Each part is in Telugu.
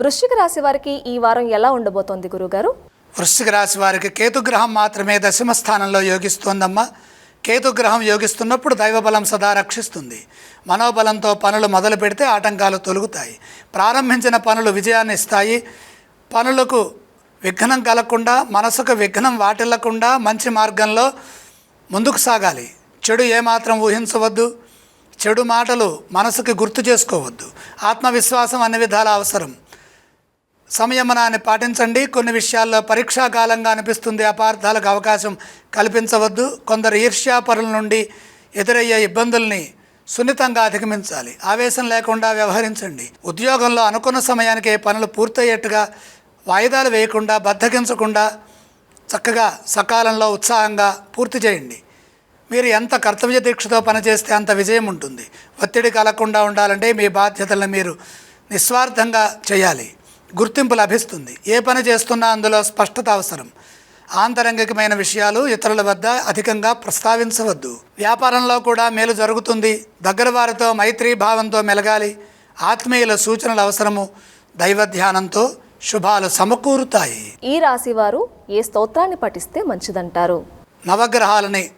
వృశ్చిక రాశి వారికి ఈ వారం ఎలా ఉండబోతోంది గురుగారు? వృశ్చిక రాశి వారికి కేతుగ్రహం మాత్రమే దశమ స్థానంలో యోగిస్తోందమ్మా. కేతుగ్రహం యోగిస్తున్నప్పుడు దైవబలం సదా రక్షిస్తుంది. మనోబలంతో పనులు మొదలు పెడితే ఆటంకాలు తొలుగుతాయి. ప్రారంభించిన పనులు విజయాన్ని ఇస్తాయి. పనులకు విఘ్నం కలగకుండా మనసుకు విఘ్నం వాటిల్లకుండా మంచి మార్గంలో ముందుకు సాగాలి. చెడు ఏమాత్రం ఊహించవద్దు. చెడు మాటలు మనసుకి గుర్తు చేసుకోవద్దు. ఆత్మవిశ్వాసం అన్ని విధాల అవసరం. సంయమనాన్ని పాటించండి. కొన్ని విషయాల్లో పరీక్షాకాలంగా అనిపిస్తుంది. అపార్థాలకు అవకాశం కల్పించవద్దు. కొందరు ఈర్ష్యాపరుల నుండి ఎదురయ్యే ఇబ్బందుల్ని సున్నితంగా అధిగమించాలి. ఆవేశం లేకుండా వ్యవహరించండి. ఉద్యోగంలో అనుకున్న సమయానికి పనులు పూర్తయ్యేట్టుగా వాయిదాలు వేయకుండా బద్దగించకుండా చక్కగా సకాలంలో ఉత్సాహంగా పూర్తి చేయండి. మీరు ఎంత కర్తవ్య దీక్షతో పనిచేస్తే అంత విజయం ఉంటుంది. ఒత్తిడి కలగకుండా ఉండాలంటే మీ బాధ్యతలను మీరు నిస్వార్థంగా చేయాలి. గుర్తింపు లభిస్తుంది. ఏ పని చేస్తున్నా అందులో స్పష్టత అవసరం. ఆంతరంగికమైన విషయాలు ఇతరుల వద్ద అధికంగా ప్రస్తావించవద్దు. వ్యాపారంలో కూడా మేలు జరుగుతుంది. దగ్గర వారితో మైత్రీ భావంతో మెలగాలి. ఆత్మీయుల సూచనలు అవసరము. దైవ ధ్యానంతో శుభాలు సమకూరుతాయి. ఈ రాశి వారు ఏ స్తోత్రాన్ని పఠిస్తే మంచిదంటారు? నవగ్రహాలని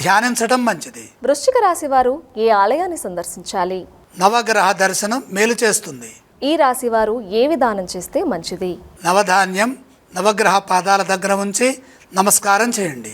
ధ్యానించటం మంచిది. వృశ్చిక రాశి వారు ఏ ఆలయాన్ని సందర్శించాలి? నవగ్రహ దర్శనం మేలు చేస్తుంది. ఈ రాశి వారు ఏ విధానం చేస్తే మంచిది? నవధాన్యం నవగ్రహ పాదాల దగ్గర ఉంచి నమస్కారం చేయండి.